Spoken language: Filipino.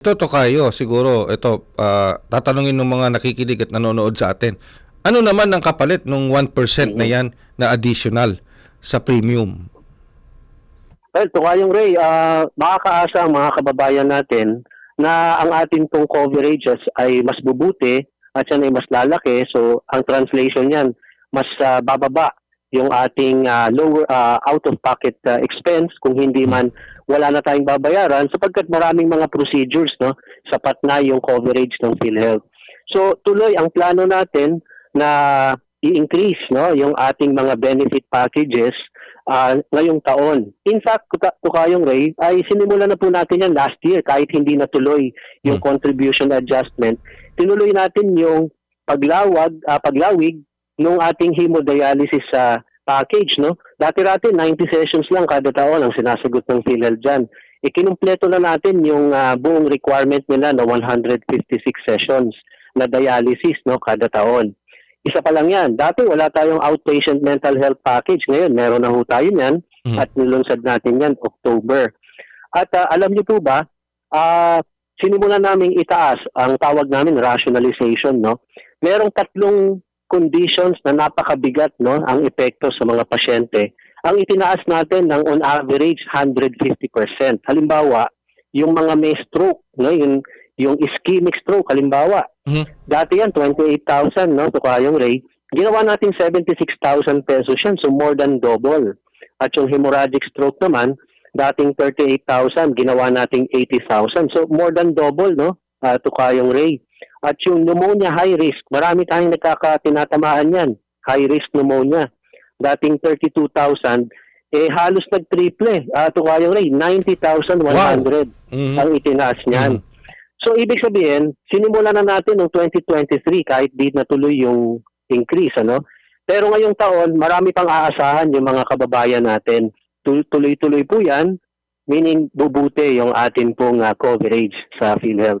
Ito to kayo, siguro, ito, ah, tatanungin ng mga nakikinig at nanonood sa atin. Ano naman ang kapalit ng 1% na yan na additional sa premium? Well, Tukayong Ray, ah makakaasa ang mga kababayan natin na ang ating pong coverages ay mas bubuti at yan ay mas lalaki. So, ang translation niyan, mas ah, bababa yung ating ah, lower ah, out-of-pocket ah, expense kung hindi man wala na tayong babayaran sapagkat maraming mga procedures, no? Sapat na yung coverage ng PhilHealth. So, tuloy ang plano natin na i-increase no yung ating mga benefit packages ah, ngayong taon. In fact, Tuka- Tukayong Ray, ay sinimulan na po natin yan last year kahit hindi natuloy yung Hmm. contribution adjustment. Tinuloy natin yung paglawag, ah, paglawig ng ating hemodialysis sa package. No? Dati-dati 90 sessions lang kada taon ang sinasagot ng PhilHealth dyan. Ikinumpleto na natin yung ah, buong requirement nila na 156 sessions na dialysis no kada taon. Isa pa lang yan. Dati wala tayong outpatient mental health package. Ngayon, meron na ho tayo niyan Mhm. at nilunsad natin yan October. At ah, alam niyo po ba, ah sinimulan namin itaas ang tawag namin rationalization. No? Merong tatlong conditions na napakabigat no ang epekto sa mga pasyente. Ang itinaas natin ng on average 150%. Halimbawa, yung mga may stroke, no, yung yung ischemic stroke halimbawa, Mhm. Dati yan, 28,000, no? Tukayong Ray. Ginawa natin 76,000 pesos yan, so more than double. At yung hemorrhagic stroke naman, dating 38,000, ginawa nating 80,000. So more than double, no? Uh, Tukayong Ray. At yung pneumonia high risk, marami tayong nagkakatinatamaan yan. High risk pneumonia. Dating 32,000, eh halos nag-triple. Uh, Tukayong Ray, 90,100 Mhm. ang itinaas niyan. Mhm. So ibig sabihin, sinimulan na natin noong 2023 kahit di natuloy yung increase ano. Pero ngayong taon, marami pang aasahan yung mga kababayan natin. Tu- Tuloy-tuloy po 'yan, meaning bubuti yung atin pong ah, coverage sa PhilHealth.